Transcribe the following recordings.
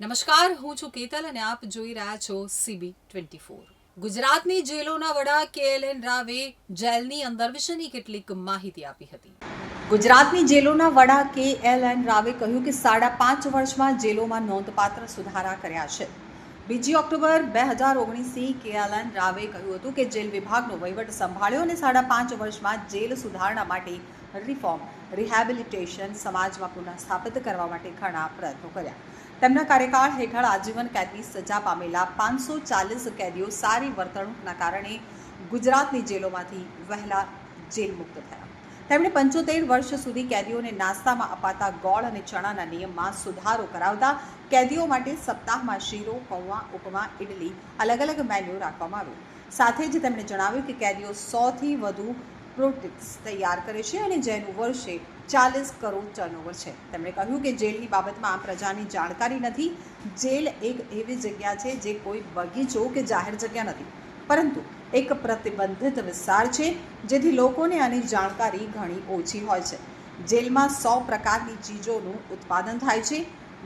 નમસ્કાર, હું છું કેતલ અને આપ જોઈ રહ્યા છો સીબી ટ્વેન્ટી ફોર ગુજરાતની જેલોના વડા કે એલ એન રાવે જેલની અંદર વિશેની કેટલીક માહિતી આપી હતી. ગુજરાતની જેલોના વડા કે એલ એન રાવે કહ્યું કે સાડા પાંચ વર્ષમાં જેલોમાં નોંધપાત્ર સુધારા કર્યા છે. બીજી ઓક્ટોબર બે હજાર ઓગણીસથી કે એલ એન રાવે કહ્યું હતું કે જેલ વિભાગનો વહીવટ સંભાળ્યો અને સાડા પાંચ વર્ષમાં જેલ સુધારણા માટે રિફોર્મ, રિહેબિલિટેશન સમાજમાં પુનઃસ્થાપિત કરવા માટે ઘણા પ્રયત્નો કર્યા. તેમના કાર્યકાળ હેઠળ આજીવન કેદની સજા પામેલા પાંચસો ચાલીસ કેદીઓ સારી વર્તણૂકના કારણે ગુજરાતની જેલોમાંથી વહેલા જેલ મુક્ત થયા. તેમણે પંચોતેર વર્ષ સુધી કેદીઓને નાસ્તામાં અપાતા ગોળ અને ચણાના નિયમમાં સુધારો કરાવતા કેદીઓ માટે સપ્તાહમાં શીરો, પૌવા, ઉપમા ઇડલી અલગ અલગ મેન્યુ રાખવામાં આવ્યું. સાથે જ તેમણે જણાવ્યું કે કેદીઓ સોથી વધુ પ્રોટીન્સ તૈયાર કરે છે અને જેનું વર્ષે ચાલીસ કરોડ ટર્નઓવર છે. તેમણે કહ્યું કે જેલની બાબતમાં આ પ્રજાની જાણકારી નથી. જેલ એક એવી જગ્યા છે જે કોઈ બગીચો કે જાહેર જગ્યા નથી. પરંતુ એક પ્રતિબંધિત વિસ્તાર છે જેથી લોકોને આની જાણકારી ઘણી ઓછી હોય છે. જેલમાં સો પ્રકારની ચીજોનું ઉત્પાદન થાય છે.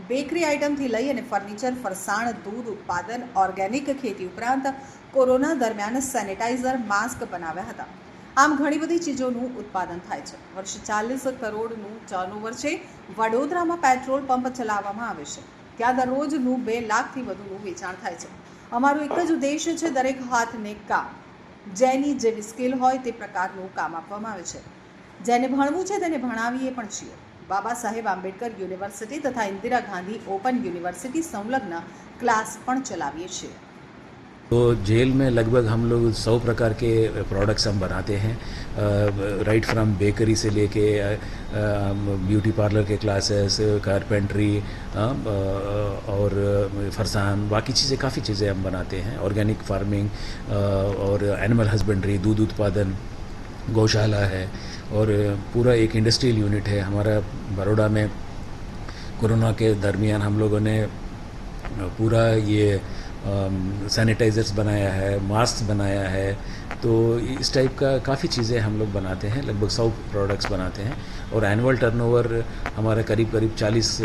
બેકરી આઇટમથી લઈ અને ફર્નિચર, ફરસાણ, દૂધ ઉત્પાદન, ઓર્ગેનિક ખેતી ઉપરાંત કોરોના દરમિયાન સેનિટાઇઝર, માસ્ક બનાવ્યા હતા. આમ ઘણી બધી ચીજોનું ઉત્પાદન થાય છે. વર્ષે ચાલીસ કરોડનું ટર્નઓવર છે. વડોદરામાં પેટ્રોલ પંપ ચલાવવામાં આવે છે. ત્યાં દરરોજનું બે લાખથી વધુનું વેચાણ થાય છે. અમારો એક જ ઉદ્દેશ છે દરેક હાથને કામ. જેની જેવી સ્કિલ હોય તે પ્રકારનું કામ આપવામાં આવે છે. જેને ભણવું છે તેને ભણાવીએ પણ છીએ. બાબા સાહેબ આંબેડકર યુનિવર્સિટી તથા ઇન્દિરા ગાંધી ઓપન યુનિવર્સિટી સંલગ્ન ક્લાસ પણ ચલાવીએ છીએ. तो जेल में लगभग हम लोग सौ प्रकार के प्रोडक्ट्स हम बनाते हैं। राइट फ्रॉम बेकरी से लेके ब्यूटी पार्लर के क्लासेस कारपेंट्री और फरसान, बाकी चीज़ें, काफ़ी चीज़ें हम बनाते हैं। ऑर्गेनिक फ़ार्मिंग और एनिमल हस्बेंड्री दूध उत्पादन, गौशाला है, और पूरा एक इंडस्ट्रियल यूनिट है। हमारा बड़ोड़ा में कोरोना के दरमियान हम लोगों ने पूरा ये सैनिटाइज़र्स बनाया है मास्क बनाया है तो इस टाइप का काफ़ी चीज़ें हम लोग बनाते हैं, लगभग सौ प्रोडक्ट्स बनाते हैं, और एनुअल टर्नओवर हमारा करीब करीब 40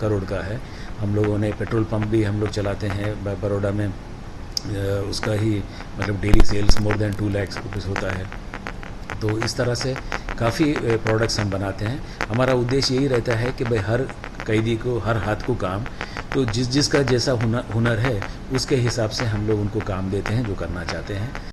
करोड़ का है। हम लोगों ने पेट्रोल पंप भी हम लोग चलाते हैं, ब- बड़ौदा में उसका ही मतलब daily sales more than two lakhs rupees होता है। तो इस तरह से काफ़ी प्रोडक्ट्स हम बनाते हैं। हमारा उद्देश्य यही रहता है कि भाई हर कैदी को, हर हाथ को काम तो जिस जिसका जैसा हुनर हुनर है उसके हिसाब से हम लोग उनको काम देते हैं जो करना चाहते हैं